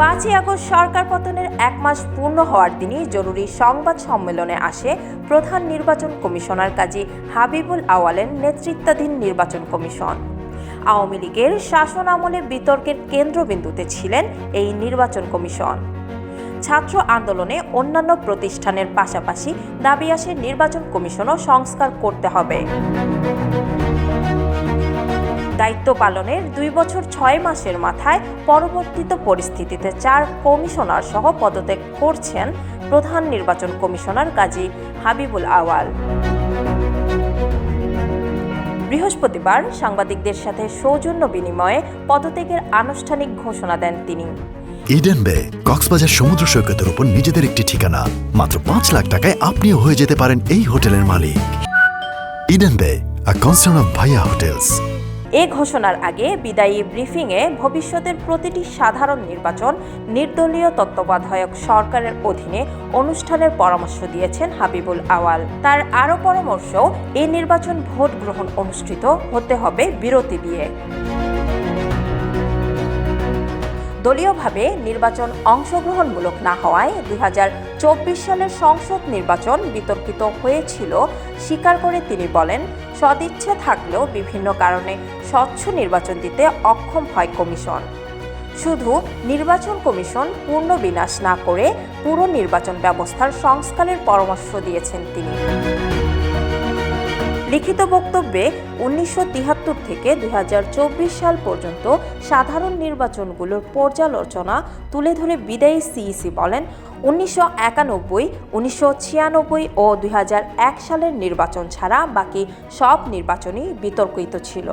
পাঁচই আগস্ট সরকার পতনের এক মাস পূর্ণ হওয়ার দিনই জরুরি সংবাদ সম্মেলনে আসে প্রধান নির্বাচন কমিশনার কাজী হাবিবুল আওয়ালের নেতৃত্বাধীন নির্বাচন কমিশন। আওয়ামী লীগের শাসন আমলে বিতর্কের কেন্দ্রবিন্দুতে ছিলেন এই নির্বাচন কমিশন। ছাত্র আন্দোলনে অন্যান্য প্রতিষ্ঠানের পাশাপাশি দাবি আসে নির্বাচন কমিশনও সংস্কার করতে হবে। দায়িত্ব পালনের দুই বছর ছয় মাসের মাথায় পরবর্তীত পরিস্থিতিতে চার কমিশনার সহ পদত্যাগ করছেন প্রধান নির্বাচন কমিশনার কাজী হাবিবুল আওয়াল। বৃহস্পতিবার সাংবাদিকদের সাথে সৌজন্য বিনিময়ে পদত্যাগের আনুষ্ঠানিক ঘোষণা দেন তিনি। ইডেন বে কক্সবাজার সমুদ্র সৈকতের উপর নিজেদের একটি ঠিকানা। মাত্র পাঁচ লাখ টাকায় আপনিও হয়ে যেতে পারেন এই হোটেলের মালিক। Eden bay a concern of ভাইয়া হোটেলস এ ঘোষণার আগে বিদায়ী ব্রিফিংয়ে ভবিষ্যতের প্রতিটি সাধারণ নির্বাচন নির্দলীয় তত্ত্বাবধায়ক সরকারের অধীনে অনুষ্ঠানের পরামর্শ দিয়েছেন হাবিবুল আওয়াল। তার আরও পরামর্শ এই নির্বাচন ভোট গ্রহণ অনুষ্ঠিত হতে হবে বিরতি দিয়ে। দলীয়ভাবে নির্বাচন অংশগ্রহণমূলক না হওয়ায় দুই চব্বিশ সালের সংসদ নির্বাচন বিতর্কিত হয়েছিল, স্বীকার করে তিনি বলেন সদিচ্ছা থাকলেও বিভিন্ন কারণে স্বচ্ছ নির্বাচন দিতে অক্ষম হয় কমিশন। শুধু নির্বাচন কমিশন পূর্ণ বিনাশ না করে পুরো নির্বাচন ব্যবস্থার সংস্কারের পরামর্শ দিয়েছেন তিনি। লিখিত বক্তব্যে উনিশশো তিয়াত্তর থেকে দুই হাজার চব্বিশ সাল পর্যন্ত সাধারণ নির্বাচনগুলোর পর্যালোচনা তুলে ধরে বিদায়ী সিইসি বলেন, উনিশশো একানব্বই, উনিশশো ছিয়ানব্বই ও দুই হাজার এক সালের নির্বাচন ছাড়া বাকি সব নির্বাচনই বিতর্কিত ছিল।